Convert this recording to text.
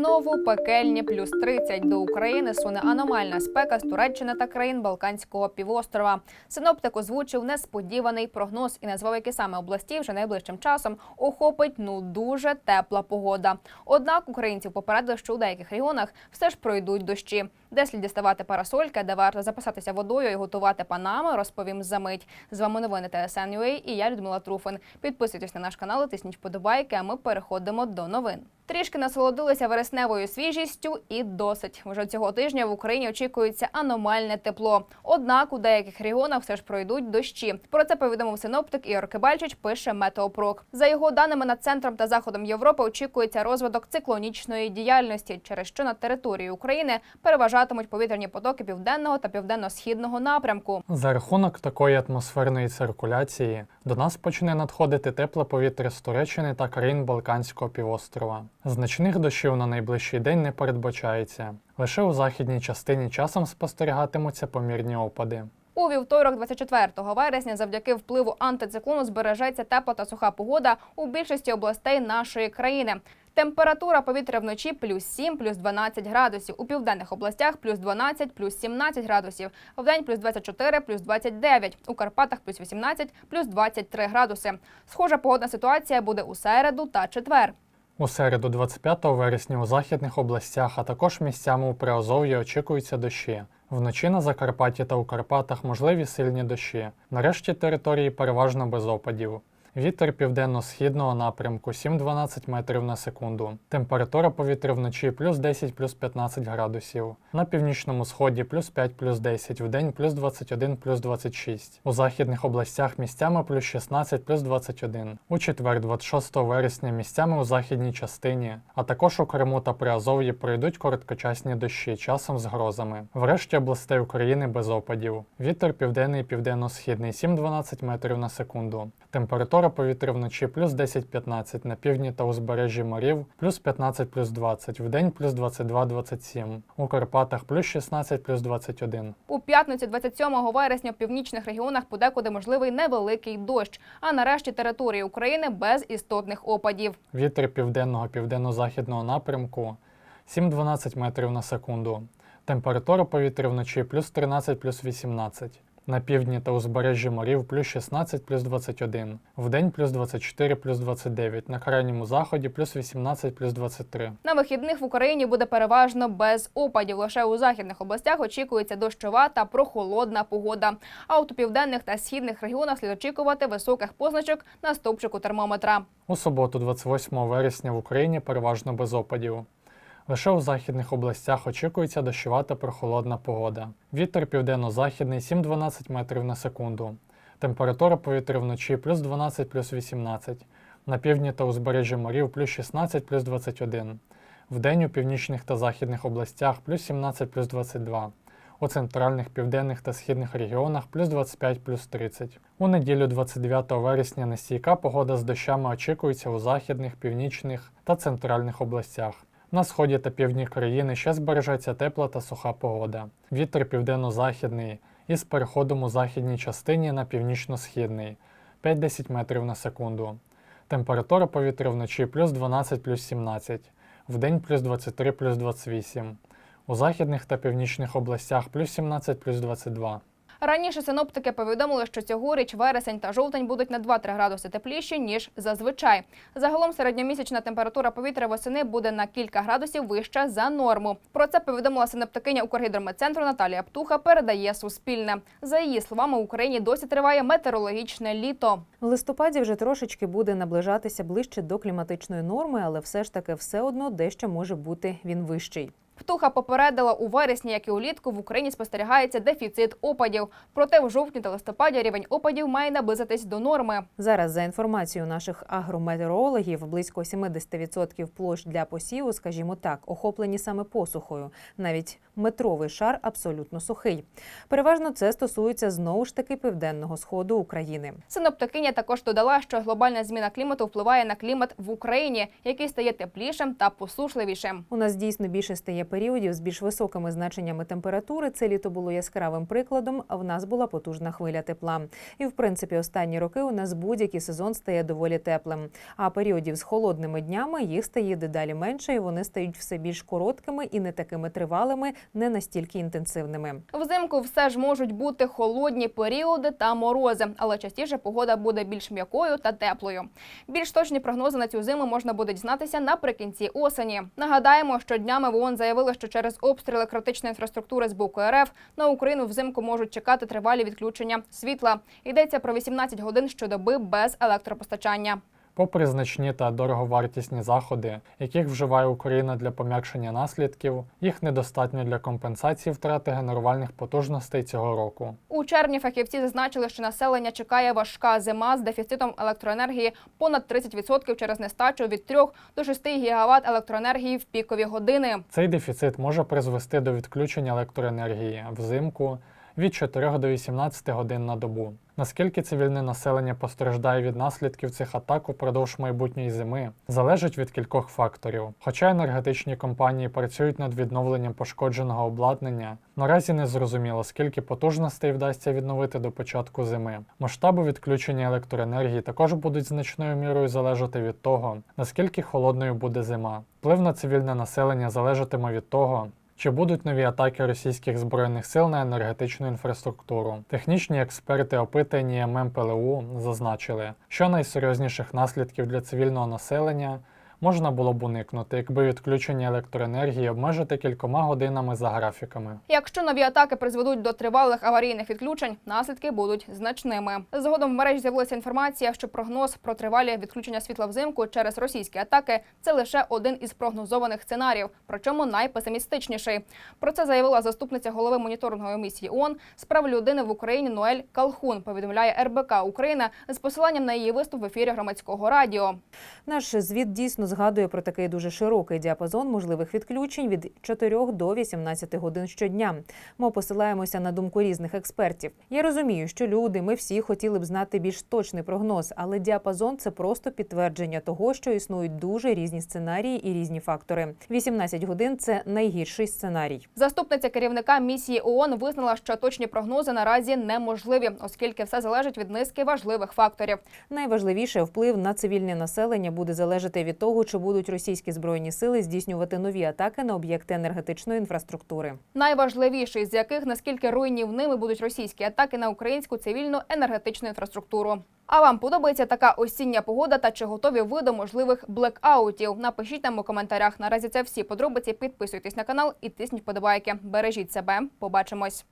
Знову пекельні плюс 30 до України суне аномальна спека з Туреччини та країн Балканського півострова. Синоптик озвучив несподіваний прогноз і назвав, які саме області вже найближчим часом охопить ну дуже тепла погода. Однак українців попередили, що у деяких регіонах все ж пройдуть дощі. Де слід діставати парасольки, де варто запасатися водою і готувати панами, розповім за мить. З вами новини TSN.ua і я Людмила Труфин. Підписуйтесь на наш канал, тисніть вподобайки, а ми переходимо до новин. Трішки насолодилися вересневою свіжістю і досить. Вже цього тижня в Україні очікується аномальне тепло. Однак у деяких регіонах все ж пройдуть дощі. Про це повідомив синоптик Ігор Кибальчич, пише Метеопрок. За його даними, над центром та заходом Європи очікується розвиток циклонічної діяльності, через що на території України переважатимуть повітряні потоки південного та південно-східного напрямку. За рахунок такої атмосферної циркуляції до нас почне надходити тепле повітря з Туреччини та країн Балканського півострова. Значних дощів на найближчий день не передбачається. Лише у західній частині часом спостерігатимуться помірні опади. У вівторок, 24 вересня, завдяки впливу антициклону збережеться тепла та суха погода у більшості областей нашої країни. Температура повітря вночі плюс 7, плюс 12 градусів. У південних областях плюс 12, плюс 17 градусів. Вдень плюс 24, плюс 29. У Карпатах плюс 18, плюс 23 градуси. Схожа погодна ситуація буде у середу та четвер. У середу, 25 вересня, у західних областях, а також місцями у Приазов'ї очікуються дощі. Вночі на Закарпатті та у Карпатах можливі сильні дощі. Нарешті території переважно без опадів. Вітер південно-східного напрямку 7-12 метрів на секунду. Температура повітря вночі плюс 10 плюс 15 градусів. На північному сході плюс 5 плюс 10, вдень плюс 21 плюс 26. У західних областях місцями плюс 16 плюс 21. У четвер, 26 вересня, місцями у західній частині, а також у Криму та Приазов'ї пройдуть короткочасні дощі, часом з грозами. Врешті областей України без опадів. Вітер південний і південно-східний 7-12 метрів на секунду. Температура повітря вночі плюс 10-15, на півдні та узбережжі морів плюс 15 плюс 20, вдень плюс 22-27, у Карпатах плюс 16 плюс 21. У п'ятницю, 27 вересня, в північних регіонах подекуди можливий невеликий дощ. А нарешті території України без істотних опадів. Вітер південного південно-західного напрямку 7-12 метрів на секунду. Температура повітря вночі плюс 13 плюс 18. На півдні та узбережжі морів плюс 16 плюс 21. Вдень плюс 24 плюс 29. На крайньому заході плюс 18 плюс 23. На вихідних в Україні буде переважно без опадів. Лише у західних областях очікується дощова та прохолодна погода. А от у південних та східних регіонах слід очікувати високих позначок на стовпчику термометра. У суботу, 28 вересня, в Україні переважно без опадів. Лише у західних областях очікується дощова та прохолодна погода. Вітер південно-західний 7-12 метрів на секунду. Температура повітря вночі плюс 12 плюс 18. На півдні та узбережжі морів плюс 16 плюс 21. Вдень у північних та західних областях плюс 17 плюс 22. У центральних, південних та східних регіонах плюс 25 плюс 30. У неділю 29 вересня нестійка погода з дощами очікується у західних, північних та центральних областях. На сході та півдні країни ще збережеться тепла та суха погода. Вітер південно-західний із переходом у західній частині на північно-східний 5-10 метрів на секунду. Температура повітря вночі плюс 12 плюс 17, вдень плюс 23 плюс 28. У західних та північних областях плюс 17 плюс 22. Раніше синоптики повідомили, що цьогоріч вересень та жовтень будуть на 2-3 градуси тепліші ніж зазвичай. Загалом середньомісячна температура повітря восени буде на кілька градусів вища за норму. Про це повідомила синоптикиня Укргідрометцентру Наталія Птуха. Передає Суспільне. За її словами, в Україні досі триває метеорологічне літо. В листопаді вже трошечки буде наближатися ближче до кліматичної норми, але все ж таки все одно дещо може бути він вищий. Птуха попередила у вересні, як і улітку в Україні спостерігається дефіцит опадів. Проте в жовтні та листопаді рівень опадів має наблизитись до норми. Зараз, за інформацією наших агрометеорологів, близько 70% площ для посіву, скажімо так, охоплені саме посухою. Навіть метровий шар абсолютно сухий. Переважно це стосується знову ж таки південного сходу України. Синоптикиня також додала, що глобальна зміна клімату впливає на клімат в Україні, який стає теплішим та посушливішим. У нас дійсно більше стає періодів з більш високими значеннями температури, це літо було яскравим прикладом. В нас була потужна хвиля тепла. І в принципі, останні роки у нас будь-який сезон стає доволі теплим. А періодів з холодними днями їх стає дедалі менше, і вони стають все більш короткими і не такими тривалими, не настільки інтенсивними. Взимку все ж можуть бути холодні періоди та морози, але частіше погода буде більш м'якою та теплою. Більш точні прогнози на цю зиму можна буде дізнатися наприкінці осені. Нагадаємо, що днями в ООН заявили, що через обстріли критичної інфраструктури з боку РФ на Україну взимку можуть чекати тривалі відключення світла. Йдеться про 18 годин щодоби без електропостачання. Попри значні та дороговартісні заходи, яких вживає Україна для пом'якшення наслідків, їх недостатньо для компенсації втрати генерувальних потужностей цього року. У червні фахівці зазначили, що населення чекає важка зима з дефіцитом електроенергії понад 30% через нестачу від 3 до 6 гігават електроенергії в пікові години. Цей дефіцит може призвести до відключення електроенергії взимку від 4 до 18 годин на добу. Наскільки цивільне населення постраждає від наслідків цих атак упродовж майбутньої зими, залежить від кількох факторів. Хоча енергетичні компанії працюють над відновленням пошкодженого обладнання, наразі не зрозуміло, скільки потужностей вдасться відновити до початку зими. Масштаби відключення електроенергії також будуть значною мірою залежати від того, наскільки холодною буде зима. Вплив на цивільне населення залежатиме від того, чи будуть нові атаки російських збройних сил на енергетичну інфраструктуру? Технічні експерти, опитані ММПЛУ, зазначили, що найсерйозніших наслідків для цивільного населення можна було б уникнути, якби відключення електроенергії обмежити кількома годинами за графіками. Якщо нові атаки призведуть до тривалих аварійних відключень, наслідки будуть значними. Згодом в мережі з'явилася інформація, що прогноз про тривалі відключення світла взимку через російські атаки це лише один із прогнозованих сценаріїв, причому найпесимістичніший. Про це заявила заступниця голови моніторингової місії ООН з прав людини в Україні Ноель Калхун. Повідомляє РБК Україна з посиланням на її виступ в ефірі громадського радіо. Наш звіт дійсно згадує про такий дуже широкий діапазон можливих відключень від 4 до 18 годин щодня. Ми посилаємося на думку різних експертів. Я розумію, що люди, ми всі хотіли б знати більш точний прогноз, але діапазон це просто підтвердження того, що існують дуже різні сценарії і різні фактори. 18 годин це найгірший сценарій. Заступниця керівника місії ООН визнала, що точні прогнози наразі неможливі, оскільки все залежить від низки важливих факторів. Найважливіше вплив на цивільне населення буде залежати від того, чи будуть російські збройні сили здійснювати нові атаки на об'єкти енергетичної інфраструктури. Найважливіший з яких наскільки руйнівними будуть російські атаки на українську цивільну енергетичну інфраструктуру. А вам подобається така осіння погода та чи готові ви до можливих блекаутів? Напишіть нам у коментарях. Наразі це всі подробиці. Підписуйтесь на канал і тисніть подобайки. Бережіть себе. Побачимось.